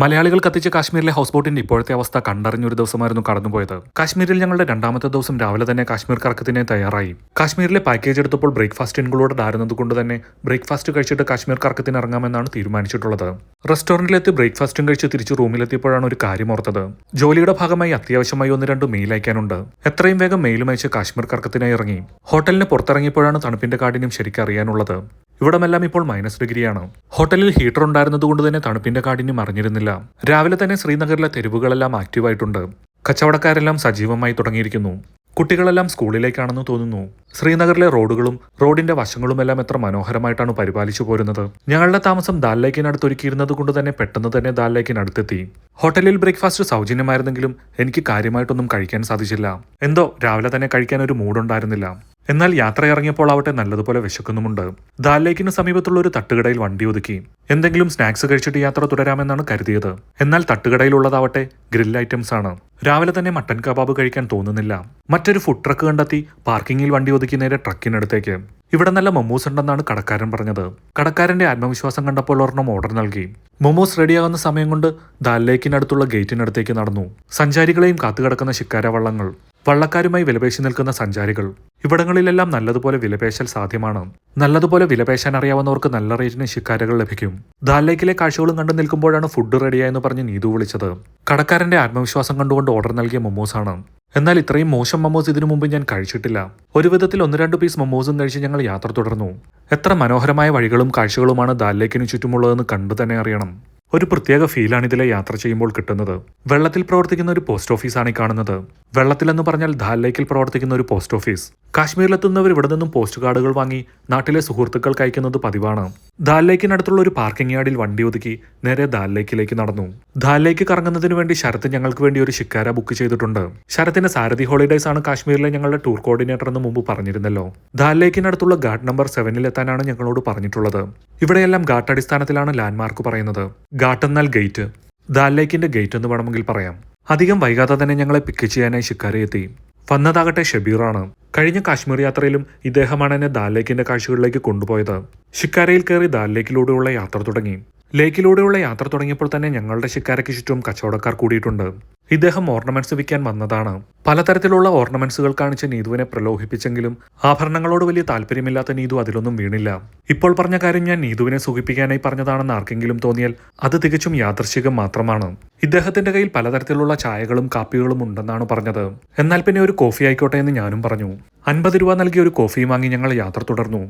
മലയാളികൾ കത്തിച്ച കാശ്മീരിലെ ഹൗസ് ബോട്ടിന്റെ ഇപ്പോഴത്തെ അവസ്ഥ കണ്ടറിഞ്ഞൊരു ദിവസമായിരുന്നു കടന്നുപോയത്. കാശ്മീരിൽ ഞങ്ങളുടെ രണ്ടാമത്തെ ദിവസം രാവിലെ തന്നെ കാശ്മീർ കറക്കത്തിന് തയ്യാറായി. കാശ്മീരിലെ പാക്കേജ് എടുത്തപ്പോൾ ബ്രേക്ക്ഫാസ്റ്റ് ഇൻക്ലൂഡഡ് ആയിരുന്നത് കൊണ്ട് തന്നെ ബ്രേക്ക്ഫാസ്റ്റ് കഴിച്ചിട്ട് കാശ്മീർ കറക്കത്തിന് ഇറങ്ങാമെന്നാണ് തീരുമാനിച്ചിട്ടുള്ളത്. റെസ്റ്റോറന്റിലെത്തി ബ്രേക്ക്ഫാസ്റ്റും കഴിച്ച് തിരിച്ച് റൂമിലെത്തിയപ്പോഴാണ് ഒരു കാര്യം ഓർത്തത്. ജോലിയുടെ ഭാഗമായി അത്യാവശ്യമായി ഒന്ന് രണ്ട് മെയിൽ അയക്കാനുണ്ട്. എത്രയും വേഗം മെയിൽ അയച്ച് കാശ്മീർ കറക്കത്തിനായി ഇറങ്ങി. ഹോട്ടലിന് പുറത്തിറങ്ങിയപ്പോഴാണ് തണുപ്പിന്റെ കാഠിന്യം ശരിക്കും അറിയാനുള്ളത് ഇവിടമെല്ലാം ഇപ്പോൾ മൈനസ് ഡിഗ്രിയാണ്. ഹോട്ടലിൽ ഹീറ്റർ ഉണ്ടായിരുന്നതുകൊണ്ട് തന്നെ തണുപ്പിന്റെ കാഠിന്യം അറിഞ്ഞിരുന്നില്ല. രാവിലെ തന്നെ ശ്രീനഗറിലെ തെരുവുകളെല്ലാം ആക്റ്റീവായിട്ടുണ്ട് കച്ചവടക്കാരെല്ലാം സജീവമായി തുടങ്ങിയിരിക്കുന്നു. കുട്ടികളെല്ലാം സ്കൂളിലേക്കാണെന്ന് തോന്നുന്നു. ശ്രീനഗറിലെ റോഡുകളും റോഡിന്റെ വശങ്ങളുമെല്ലാം എത്ര മനോഹരമായിട്ടാണ് പരിപാലിച്ചു പോരുന്നത്. ഞങ്ങളുടെ താമസം ദാൽ ലേക്കിനടുത്ത് ഒരുക്കിയിരുന്നത് കൊണ്ട് തന്നെ പെട്ടെന്ന് തന്നെ ദാൽ ലേക്കിനടുത്തെത്തി. ഹോട്ടലിൽ ബ്രേക്ക്ഫാസ്റ്റ് സൗജന്യമായിരുന്നെങ്കിലും എനിക്ക് കാര്യമായിട്ടൊന്നും കഴിക്കാൻ സാധിച്ചില്ല. എന്തോ രാവിലെ തന്നെ കഴിക്കാൻ ഒരു മൂഡുണ്ടായിരുന്നില്ല എന്നാൽ യാത്ര ഇറങ്ങിയപ്പോൾ ആവട്ടെ നല്ലതുപോലെ വിശക്കുന്നുമുണ്ട്. ദാൽ ലേക്കിന് സമീപത്തുള്ള ഒരു തട്ടുകടയിൽ വണ്ടി ഒതുക്കി. എന്തെങ്കിലും സ്നാക്സ് കഴിച്ചിട്ട് യാത്ര തുടരാമെന്നാണ് കരുതിയത്. എന്നാൽ തട്ടുകടയിലുള്ളതാവട്ടെ ഗ്രിൽ ഐറ്റംസ് ആണ്. രാവിലെ തന്നെ മട്ടൻ കബാബ് കഴിക്കാൻ തോന്നുന്നില്ല. മറ്റൊരു ഫുഡ് ട്രക്ക് കണ്ടെത്തി പാർക്കിങ്ങിൽ വണ്ടി ഒതുക്കി നേരെ ട്രക്കിനടുത്തേക്ക്. ഇവിടെ നല്ല മൊമോസ് ഉണ്ടെന്നാണ് കടക്കാരൻ പറഞ്ഞത്. കടക്കാരന്റെ ആത്മവിശ്വാസം കണ്ടപ്പോൾ ഒരെണ്ണം ഓർഡർ നൽകി. മൊമോസ് റെഡിയാകുന്ന സമയം കൊണ്ട് ദാൽ ലേക്കിനടുത്തുള്ള ഗേറ്റിനടുത്തേക്ക് നടന്നു. സഞ്ചാരികളെയും കാത്തുകിടക്കുന്ന ശിക്കാര വള്ളങ്ങൾ. വള്ളക്കാരുമായി വിലപേശി നിൽക്കുന്ന സഞ്ചാരികൾ ഇവിടങ്ങളിലെല്ലാം നല്ലതുപോലെ വിലപേശൽ സാധ്യമാണ്. നല്ലതുപോലെ വിലപേശാൻ അറിയാവുന്നവർക്ക് നല്ല റേറ്റിന് ശിക്കാരകൾ ലഭിക്കും. ദാൽ ലേക്കിലെ കാഴ്ചകളും കണ്ടു നിൽക്കുമ്പോഴാണ് ഫുഡ് റെഡിയായെന്ന് പറഞ്ഞ് നീതു വിളിച്ചത്. കടക്കാരന്റെ ആത്മവിശ്വാസം കണ്ടുകൊണ്ട് ഓർഡർ നൽകിയ മൊമോസാണ്. എന്നാൽ ഇത്രയും മോശം മൊമോസ് ഇതിനു മുമ്പ് ഞാൻ കഴിച്ചിട്ടില്ല. ഒരു വിധത്തിൽ ഒന്ന് രണ്ട് പീസ് മൊമോസും കഴിച്ച് ഞങ്ങൾ യാത്ര തുടർന്നു. എത്ര മനോഹരമായ വഴികളും കാഴ്ചകളുമാണ് ദാൽ ലേക്കിന് ചുറ്റുമുള്ളതെന്ന് കണ്ടു തന്നെ അറിയണം. ഒരു പ്രത്യേക ഫീലാണ് ഇതിലെ യാത്ര ചെയ്യുമ്പോൾ കിട്ടുന്നത്. വെള്ളത്തിൽ പ്രവർത്തിക്കുന്ന ഒരു പോസ്റ്റ് ഓഫീസാണ് ഈ കാണുന്നത്. വെള്ളത്തിലെന്ന് പറഞ്ഞാൽ ദാൽ ലേക്കിൽ പ്രവർത്തിക്കുന്ന ഒരു പോസ്റ്റ് ഓഫീസ്. കാശ്മീരിലെത്തുന്നവർ ഇവിടെ നിന്നും പോസ്റ്റ് കാർഡുകൾ വാങ്ങി നാട്ടിലെ സുഹൃത്തുക്കൾക്ക് അയക്കുന്നത് പതിവാണ്. ദാൽ ലേക്കിനടുത്തുള്ള ഒരു പാർക്കിംഗ് യാർഡിൽ വണ്ടി ഒതുക്കി നേരെ ദാൽ ലേക്കിലേക്ക് നടന്നു. ദാൽ ലേക്ക് കറങ്ങുന്നതിന് വേണ്ടി ശരത്ത് ഞങ്ങൾക്ക് വേണ്ടി ഒരു ഷിക്കാര ബുക്ക് ചെയ്തിട്ടുണ്ട്. ശരത്തിന്റെ സാരഥി ഹോളിഡേസ് ആണ് കാശ്മീരിലെ ഞങ്ങളുടെ ടൂർ കോർഡിനേറ്റർ എന്ന് മുമ്പ് പറഞ്ഞിരുന്നല്ലോ. ദാൽ ലേക്കിനടുത്തുള്ള ഘാട്ട് നമ്പർ സെവനിൽ എത്താനാണ് ഞങ്ങളോട് പറഞ്ഞിട്ടുള്ളത്. ഇവിടെയെല്ലാം ഘാട്ട് അടിസ്ഥാനത്തിലാണ് ലാൻഡ്മാർക്ക് പറയുന്നത്. ഘാട്ട് എന്നാൽ ഗേറ്റ് ദാൽ ലേക്കിന്റെ ഗേറ്റ് എന്ന് വേണമെങ്കിൽ പറയാം. അധികം വൈകാതെ തന്നെ ഞങ്ങളെ പിക്ക് ചെയ്യാനായി ഷിക്കാരി എത്തി. വന്നതാകട്ടെ ഷബീറാണ്. കഴിഞ്ഞ കാശ്മീർ യാത്രയിലും ഇദ്ദേഹമാണ് എന്നെ ദാൽ ലേക്കിന്റെ കാഴ്ചകളിലേക്ക് കൊണ്ടുപോയത്. ഷിക്കാരയിൽ കയറി ദാൽ ലേക്കിലൂടെയുള്ള യാത്ര തുടങ്ങി. ലേക്കിലൂടെയുള്ള യാത്ര തുടങ്ങിയപ്പോൾ തന്നെ ഞങ്ങളുടെ ശിക്കാരയ്ക്ക് ചുറ്റും കച്ചവടക്കാർ കൂടിയിട്ടുണ്ട്. ഇദ്ദേഹം ഓർണമെന്റ്സ് വിൽക്കാൻ വന്നതാണ്. പലതരത്തിലുള്ള ഓർണമെന്റ്സുകൾ കാണിച്ച് നീതുവിനെ പ്രലോഭിപ്പിച്ചെങ്കിലും ആഭരണങ്ങളോട് വലിയ താല്പര്യമില്ലാത്ത നീതു അതിലൊന്നും വീണില്ല. ഇപ്പോൾ പറഞ്ഞ കാര്യം ഞാൻ നീതുവിനെ സുഖിപ്പിക്കാനായി പറഞ്ഞതാണെന്ന് ആർക്കെങ്കിലും തോന്നിയാൽ അത് തികച്ചും യാദൃശികം മാത്രമാണ്. ഇദ്ദേഹത്തിന്റെ കയ്യിൽ പലതരത്തിലുള്ള ചായകളും കാപ്പികളും ഉണ്ടെന്നാണ് പറഞ്ഞത്. എന്നാൽ പിന്നെ ഒരു കോഫി ആയിക്കോട്ടെ എന്ന് ഞാനും പറഞ്ഞു. അൻപത് രൂപ നൽകിയ ഒരു കോഫി വാങ്ങി ഞങ്ങൾ യാത്ര തുടർന്നു.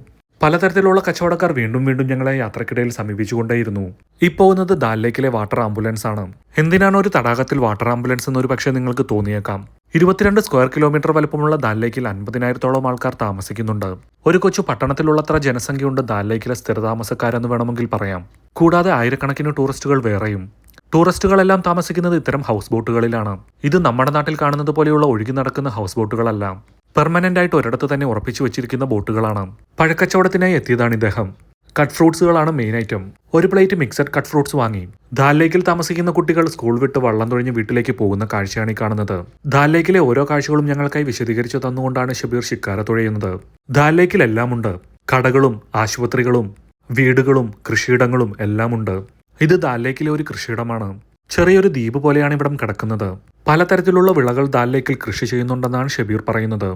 പലതരത്തിലുള്ള കച്ചവടക്കാർ വീണ്ടും വീണ്ടും ഞങ്ങളെ യാത്രക്കിടയിൽ സമീപിച്ചുകൊണ്ടേയിരുന്നു. ഈ പോകുന്നത് ദാലിലേക്കിലെ വാട്ടർ ആംബുലൻസ് ആണ്. എന്തിനാണ് ഒരു തടാകത്തിൽ വാട്ടർ ആംബുലൻസ് എന്നൊരു പക്ഷേ നിങ്ങൾക്ക് തോന്നിയേക്കാം. ഇരുപത്തിരണ്ട് സ്ക്വയർ കിലോമീറ്റർ വലുപ്പമുള്ള ദാൽ ലേക്കിൽ അൻപതിനായിരത്തോളം ആൾക്കാർ താമസിക്കുന്നുണ്ട്. ഒരു കൊച്ചു പട്ടണത്തിലുള്ളത്ര ജനസംഖ്യയുണ്ട് ദാൽ ലേക്കിലെ സ്ഥിരതാമസക്കാരെന്ന് വേണമെങ്കിൽ പറയാം. കൂടാതെ ആയിരക്കണക്കിന് ടൂറിസ്റ്റുകൾ വേറെയും. ടൂറിസ്റ്റുകളെല്ലാം താമസിക്കുന്നത് ഇത്തരം ഹൗസ് ബോട്ടുകളിലാണ് ഇത് നമ്മുടെ നാട്ടിൽ കാണുന്നത് പോലെയുള്ള ഒഴുകി നടക്കുന്ന ഹൗസ് ബോട്ടുകളല്ല പെർമനന്റ് ആയിട്ട് ഒരിടത്ത് തന്നെ ഉറപ്പിച്ചു വെച്ചിരിക്കുന്ന ബോട്ടുകളാണ്. പഴക്കച്ചവടത്തിനായി എത്തിയതാണ് ഇദ്ദേഹം. കട്ട് ഫ്രൂട്ട്സുകളാണ് മെയിൻ ഐറ്റം ഒരു പ്ലേറ്റ് മിക്സഡ് കട്ട് ഫ്രൂട്ട്സ് വാങ്ങി. ദാൽ ലേക്കിൽ താമസിക്കുന്ന കുട്ടികൾ സ്കൂൾ വിട്ട് വള്ളം തൊഴിഞ്ഞ് വീട്ടിലേക്ക് പോകുന്ന കാഴ്ചയാണ് ഈ കാണുന്നത്. ദാൽ ലേക്കിലെ ഓരോ കാഴ്ചകളും ഞങ്ങൾക്കായി വിശദീകരിച്ചു തന്നുകൊണ്ടാണ് ഷബീർ ഷിക്കാര തുഴയുന്നത്. ദാൽ ലേക്കിൽ എല്ലാം ഉണ്ട് കടകളും ആശുപത്രികളും വീടുകളും കൃഷിയിടങ്ങളും എല്ലാം ഉണ്ട് ഇത് ദാൽ ലേക്കിലെ ഒരു കൃഷിയിടമാണ്. ചെറിയൊരു ദ്വീപ് പോലെയാണ് ഇവിടം കിടക്കുന്നത്. പലതരത്തിലുള്ള വിളകൾ ദാൽ ലേക്കിൽ കൃഷി ചെയ്യുന്നുണ്ടെന്നാണ് ഷബീർ പറയുന്നത്.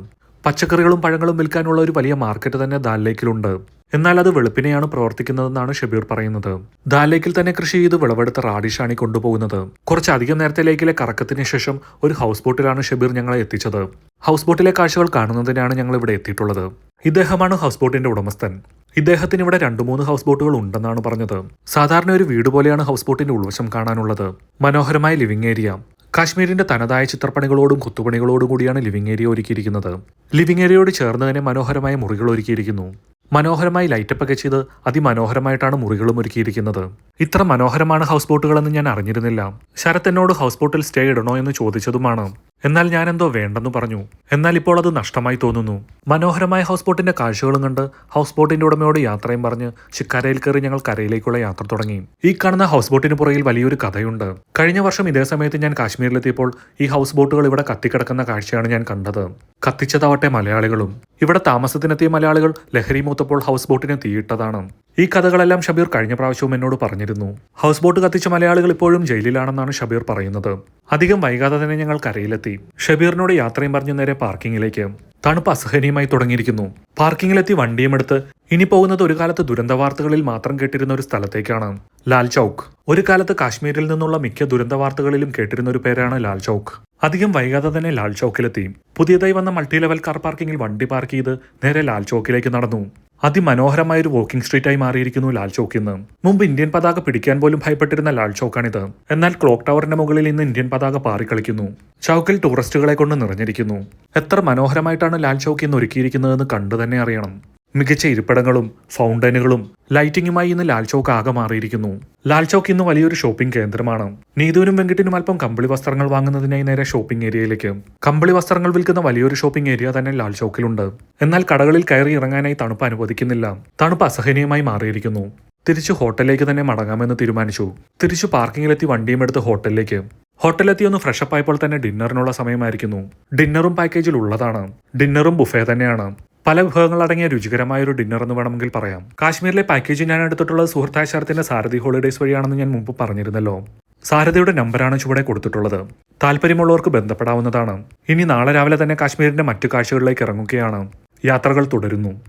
പച്ചക്കറികളും പഴങ്ങളും വിൽക്കാനുള്ള ഒരു വലിയ മാർക്കറ്റ് തന്നെ ദാൽ ലേക്കിലുണ്ട് എന്നാൽ അത് വെളുപ്പിനെയാണ് പ്രവർത്തിക്കുന്നതെന്നാണ് ഷബീർ പറയുന്നത്. ദാൽ ലേക്കിൽ തന്നെ കൃഷി ചെയ്ത് വിളവെടുത്ത റാഡിഷാണ് കൊണ്ടുപോകുന്നത്. കുറച്ചധികം നേരത്തെ ലേക്കിലെ കറക്കത്തിന് ശേഷം ഒരു ഹൗസ് ബോട്ടിലാണ് ഷബീർ ഞങ്ങളെ എത്തിച്ചത്. ഹൗസ് ബോട്ടിലെ കാഴ്ചകൾ കാണുന്നതിനാണ് ഞങ്ങൾ ഇവിടെ എത്തിയിട്ടുള്ളത്. ഇദ്ദേഹമാണ് ഹൗസ് ബോട്ടിന്റെ ഉടമസ്ഥൻ. ഇദ്ദേഹത്തിന് ഇവിടെ രണ്ടു മൂന്ന് ഹൗസ് ബോട്ടുകൾ ഉണ്ടെന്നാണ് പറഞ്ഞത്. സാധാരണ ഒരു വീട് പോലെയാണ് ഹൗസ് ബോട്ടിന്റെ ഉൾവശം കാണാനുള്ളത്. മനോഹരമായ ലിവിംഗ് ഏരിയ കാശ്മീരിന്റെ തനതായ ചിത്രപ്പണികളോടും കുത്തുപണികളോടും കൂടിയാണ് ലിവിംഗ് ഏരിയ ഒരുക്കിയിരിക്കുന്നത്. ലിവിംഗ് ഏരിയയോട് ചേർന്ന് തന്നെ മനോഹരമായ മുറികൾ ഒരുക്കിയിരിക്കുന്നു. മനോഹരമായി ലൈറ്റപ്പ് ഒക്കെ ചെയ്ത് അതിമനോഹരമായിട്ടാണ് മുറികളും ഒരുക്കിയിരിക്കുന്നത്. ഇത്ര മനോഹരമാണ് ഹൗസ് ബോട്ടുകളെന്ന് ഞാൻ അറിഞ്ഞിരുന്നില്ല. ശരത് എന്നോട് ഹൗസ് ബോട്ടിൽ സ്റ്റേ ഇടണോ എന്ന് ചോദിച്ചതുമാണ്. എന്നാൽ ഞാൻ എന്തോ വേണ്ടെന്ന് പറഞ്ഞു. എന്നാൽ ഇപ്പോൾ അത് നഷ്ടമായി തോന്നുന്നു. മനോഹരമായ ഹൗസ് ബോട്ടിന്റെ കാഴ്ചകളും കണ്ട് ഹൗസ് ബോട്ടിന്റെ ഉടമയോട് യാത്രയും പറഞ്ഞ് ശിക്കാരയിൽ കയറി ഞങ്ങൾ കരയിലേക്കുള്ള യാത്ര തുടങ്ങി. ഈ കാണുന്ന ഹൗസ് ബോട്ടിന് പുറകിൽ വലിയൊരു കഥയുണ്ട്. കഴിഞ്ഞ വർഷം ഇതേ സമയത്ത് ഞാൻ കാശ്മീരിലെത്തിയപ്പോൾ ഈ ഹൗസ് ബോട്ടുകൾ ഇവിടെ കത്തിക്കിടക്കുന്ന കാഴ്ചയാണ് ഞാൻ കണ്ടത്. കത്തിച്ചതാവട്ടെ മലയാളികളും. ഇവിടെ താമസത്തിനെത്തിയ മലയാളികൾ ലഹരി മൂത്തപ്പോൾ ഹൗസ് ബോട്ടിന് തീയിട്ടതാണ്. ഈ കഥകളെല്ലാം ഷബീർ കഴിഞ്ഞ പ്രാവശ്യവും എന്നോട് പറഞ്ഞിരുന്നു. ഹൗസ് ബോട്ട് കത്തിച്ച മലയാളികൾ ഇപ്പോഴും ജയിലിലാണെന്നാണ് ഷബീർ പറയുന്നത്. അധികം വൈകാതെ തന്നെ ഞങ്ങൾ കരയിലെത്തി ഷബീറിനോട് യാത്രയും പറഞ്ഞു നേരെ പാർക്കിങ്ങിലേക്ക്. തണുപ്പ് അസഹനീയമായി തുടങ്ങിയിരിക്കുന്നു. പാർക്കിങ്ങിലെത്തി വണ്ടിയും എടുത്ത് ഇനി പോകുന്നത് ഒരു കാലത്ത് ദുരന്ത വാർത്തകളിൽ മാത്രം കേട്ടിരുന്ന ഒരു സ്ഥലത്തേക്കാണ്. ലാൽ ചൌക്ക്. ഒരു കാലത്ത് കാശ്മീരിൽ നിന്നുള്ള മിക്ക ദുരന്ത വാർത്തകളിലും കേട്ടിരുന്ന ഒരു പേരാണ് ലാൽ ചൌക്ക്. അധികം വൈകാതെ തന്നെ ലാൽ ചൌക്കിലെത്തി. പുതിയതായി വന്ന മൾട്ടി ലെവൽ കാർ പാർക്കിങ്ങിൽ വണ്ടി പാർക്ക് ചെയ്ത് നേരെ ലാൽ ചൌക്കിലേക്ക് നടന്നു. അതിമനോഹരമായ ഒരു വാക്കിംഗ് സ്ട്രീറ്റായി മാറിയിരിക്കുന്നു ലാൽ ചോക്ക് ഇന്ന്. മുമ്പ് ഇന്ത്യൻ പതാക പിടിക്കാൻ പോലും ഭയപ്പെട്ടിരുന്ന ലാൽ ചോക്കാണിത്. എന്നാൽ ക്ലോക്ക് ടവറിന്റെ മുകളിൽ ഇന്ന് ഇന്ത്യൻ പതാക പാറിക്കളിക്കുന്നു. ചൗക്കിൽ ടൂറിസ്റ്റുകളെ കൊണ്ട് നിറഞ്ഞിരിക്കുന്നു. എത്ര മനോഹരമായിട്ടാണ് ലാൽ ചൌക്ക് ഇന്ന് ഒരുക്കിയിരിക്കുന്നതെന്ന് കണ്ടു തന്നെ അറിയണം. മികച്ച ഇരിപ്പിടങ്ങളും ഫൗണ്ടനുകളും ലൈറ്റിംഗുമായി ഇന്ന് ലാൽ ചൌക്ക് ആകെ മാറിയിരിക്കുന്നു. ലാൽ ചൌക്ക് ഇന്ന് വലിയൊരു ഷോപ്പിംഗ് കേന്ദ്രമാണ്. നീതുവിനും വെങ്കിട്ടിനും അല്പം കമ്പിളി വസ്ത്രങ്ങൾ വാങ്ങുന്നതിനായി നേരെ ഷോപ്പിംഗ് ഏരിയയിലേക്ക്. കമ്പിളി വസ്ത്രങ്ങൾ വിൽക്കുന്ന വലിയൊരു ഷോപ്പിംഗ് ഏരിയ തന്നെ ലാൽ ചൌക്കിലുണ്ട്. എന്നാൽ കടകളിൽ കയറി ഇറങ്ങാനായി തണുപ്പ് അനുവദിക്കുന്നില്ല. തണുപ്പ് അസഹനീയമായി മാറിയിരിക്കുന്നു. തിരിച്ചു ഹോട്ടലിലേക്ക് തന്നെ മടങ്ങാമെന്ന് തീരുമാനിച്ചു. തിരിച്ചു പാർക്കിങ്ങിലെത്തി വണ്ടിയും എടുത്ത് ഹോട്ടലിലേക്ക്. ഹോട്ടലിലെത്തി ഒന്ന് ഫ്രഷപ്പ് ആയപ്പോൾ തന്നെ ഡിന്നറിനുള്ള സമയമായിരിക്കുന്നു. ഡിന്നറും പാക്കേജിൽ ഉള്ളതാണ്. ഡിന്നറും ബുഫേ തന്നെയാണ്. പല വിഭവങ്ങളടങ്ങിയ രുചികരമായ ഒരു ഡിന്നർ എന്ന് വേണമെങ്കിൽ പറയാം. കാശ്മീരിലെ പാക്കേജ് ഞാൻ എടുത്തിട്ടുള്ളത് സുഹൃത്തായ ശരത്തിന്റെ സാരഥി ഹോളിഡേസ് വഴിയാണെന്ന് ഞാൻ മുമ്പ് പറഞ്ഞിരുന്നല്ലോ. സാരഥിയുടെ നമ്പറാണ് ചുവടെ കൊടുത്തിട്ടുള്ളത്. താല്പര്യമുള്ളവർക്ക് ബന്ധപ്പെടാവുന്നതാണ്. ഇനി നാളെ രാവിലെ തന്നെ കാശ്മീരിന്റെ മറ്റു കാഴ്ചകളിലേക്ക് ഇറങ്ങുകയാണ്. യാത്രകൾ തുടരുന്നു.